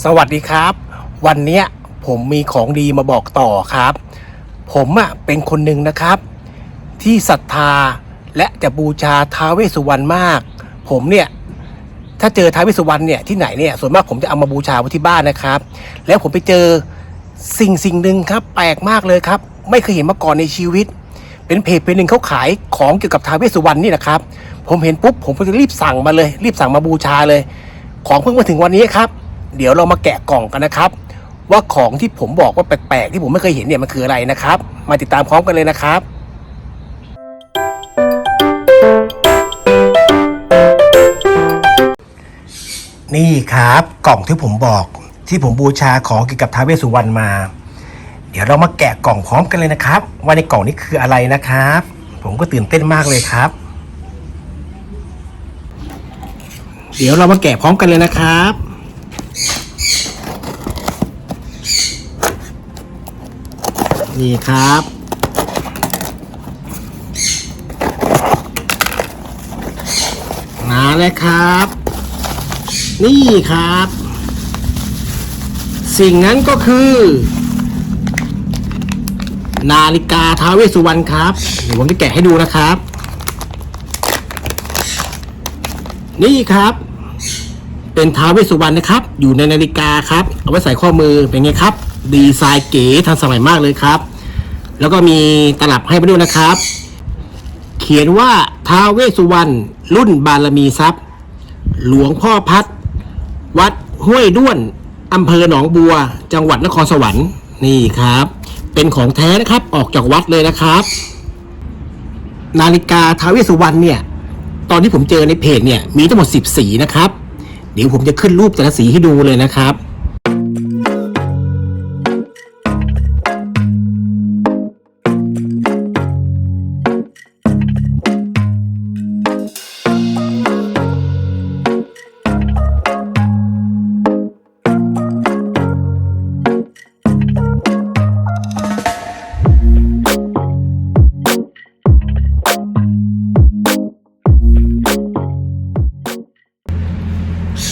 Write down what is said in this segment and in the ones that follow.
สวัสดีครับ วันนี้ผมมีของดีมาบอกต่อครับ ผมอะเป็นคนหนึ่งนะครับ ที่ศรัทธาและจะบูชาท้าวเวสสุวรรณมาก ผมเนี่ยถ้าเจอท้าวเวสสุวรรณเนี่ยที่ไหนเนี่ยส่วนมากผมจะเอามาบูชาไว้ที่บ้านนะครับ แล้วผมไปเจอสิ่งสิ่งหนึ่งครับ แปลกมากเลยครับ ไม่เคยเห็นมาก่อนในชีวิต เป็นเพจเพจหนึ่งเขาขายของเกี่ยวกับท้าวเวสสุวรรณนี่นะครับ ผมเห็นปุ๊บผมก็จะรีบสั่งมาเลย รีบสั่งมาบูชาเลย ของเพิ่งมาถึงวันนี้ครับ เดี๋ยวเรามาแกะกล่องกันนะครับ ว่าของที่ผมบอกว่าแปลกๆ ที่ผมไม่เคยเห็นเนี่ยมันคืออะไรนะครับ มาติดตามพร้อมกันเลยนะครับนี่ครับกล่องที่ผมบอกที่ผมบูชาของเกี่ยวกับท้าวเวสสุวรรณมา เดี๋ยวเรามาแกะกล่องพร้อมกันเลยนะครับ ว่าในกล่องนี้คืออะไรนะครับ ผมก็ตื่นเต้นมากเลยครับ เดี๋ยวเรามาแกะพร้อมกันเลยนะครับ นี่ครับ มาเลยครับ นี่ครับ สิ่งนั้นก็คือ นาฬิกาท้าวเวสุวรรณครับ เดี๋ยวผมจะแกะให้ดูนะครับ นี่ครับเป็นท้าวเวสุวรรณนะครับ อยู่ในนาฬิกาครับ เอาไว้ใส่ข้อมือเป็นไงครับ ดีไซน์เก๋ทันสมัยมากเลยครับ แล้วก็มีตลับให้มาด้วยนะครับ เขียนว่าท้าวเวสุวรรณรุ่นบารมีทรัพย์ หลวงพ่อพัด วัดห้วยด้วนอำเภอหนองบัว จังหวัดนครสวรรค์นี่ครับ เป็นของแท้นะครับออกจากวัดเลยนะครับ นาฬิกาท้าวเวสสุวรรณเนี่ย ตอนที่ผมเจอในเพจเนี่ยมีทั้งหมด10สีนะครับ เดี๋ยวผมจะขึ้นรูปแต่ละสีให้ดูเลยนะครับ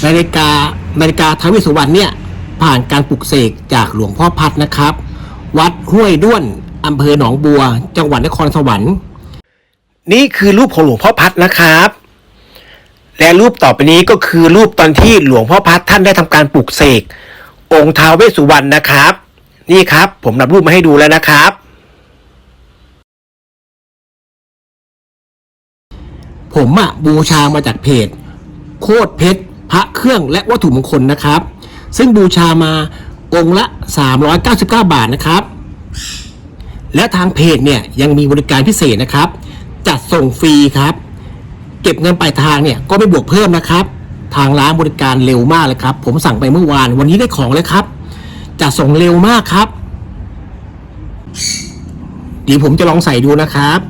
นาฬิกานาฬิกาท้าวเวสสุวรรณเนี่ยผ่านการปลุกเสกจากหลวงพ่อพัดนะครับ วัดห้วยด้วนอำเภอหนองบัว จังหวัดนครสวรรค์นี่คือรูปของหลวงพ่อพัดนะครับ และรูปต่อไปนี้ก็คือรูปตอนที่หลวงพ่อพัดท่านได้ทำการปลุกเสกองค์ท้าวเวสสุวรรณนะครับ นี่ครับ ผมนำรูปมาให้ดูแล้วนะครับ ผมอะบูชามาจากเพจ โคตรเพชร พระเครื่องและวัตถุมงคลนะครับ ซึ่งบูชามาองค์ละ 399 บาทนะครับ และทางเพจเนี่ยยังมีบริการพิเศษนะครับ จัดส่งฟรีครับ เก็บเงินปลายทางเนี่ยก็ไม่บวกเพิ่มนะครับ ทางร้านบริการเร็วมากเลยครับ ผมสั่งไปเมื่อวานวันนี้ได้ของเลยครับ จัดส่งเร็วมากครับเดี๋ยวผมจะลองใส่ดูนะครับ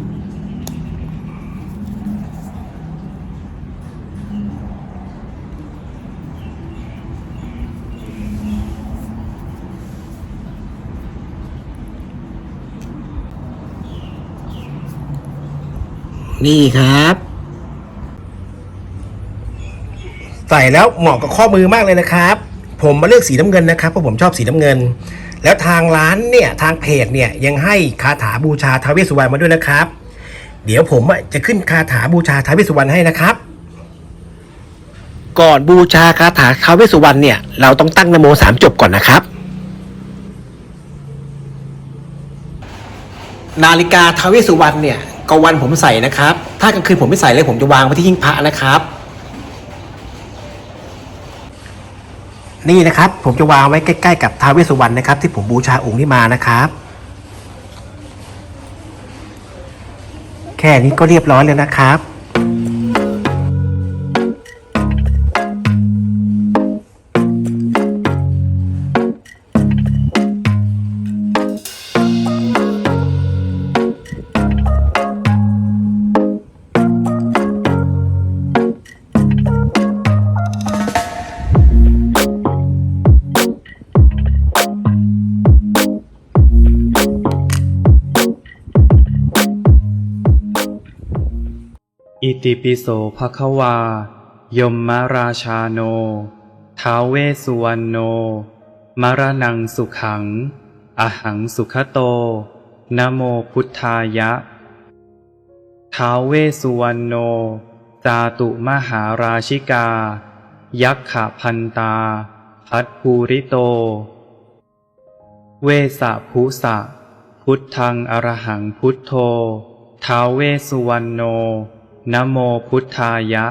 นี่ครับ ใส่แล้วเหมาะกับข้อมือมากเลยนะครับ ผมมาเลือกสีน้ำเงินนะครับเพราะผมชอบสีน้ำเงิน แล้วทางร้านเนี่ยทางเพจเนี่ยยังให้คาถาบูชาทาวเวสุวรรณมาด้วยนะครับ เดี๋ยวผมจะขึ้นคาถาบูชาทาวเวสุวรรณให้นะครับ ก่อนบูชาคาถาทาวเวสุวรรณเนี่ยเราต้องตั้งนโมสามจบก่อนนะครับนาฬิกาทาวเวสุวรรณเนี่ย กลางวันผมใส่นะครับ ถ้ากลางคืนผมไม่ใส่เลยผมจะวางไว้ที่หิ้งพระนะครับ นี่นะครับ ผมจะวางไว้ใกล้ ๆ กับท้าวเวสสุวรรณนะครับ ที่ผมบูชาองค์นี้มานะครับ แค่นี้ก็เรียบร้อยแล้วนะครับ อิติปิโสภควา ยมมราชาโน ท้าเวสุวรรณโน มรณังสุขัง อหังสุขโตนะโมพุทธายะ ท้าเวสุวรรณโน จาตุมหาราชิกา ยักขะพันตา พัทภูริโต เวสะภูสะ พุทธังอรหังพุทโธ ท้าเวสสุวรรณโน นะโมพุทธายะ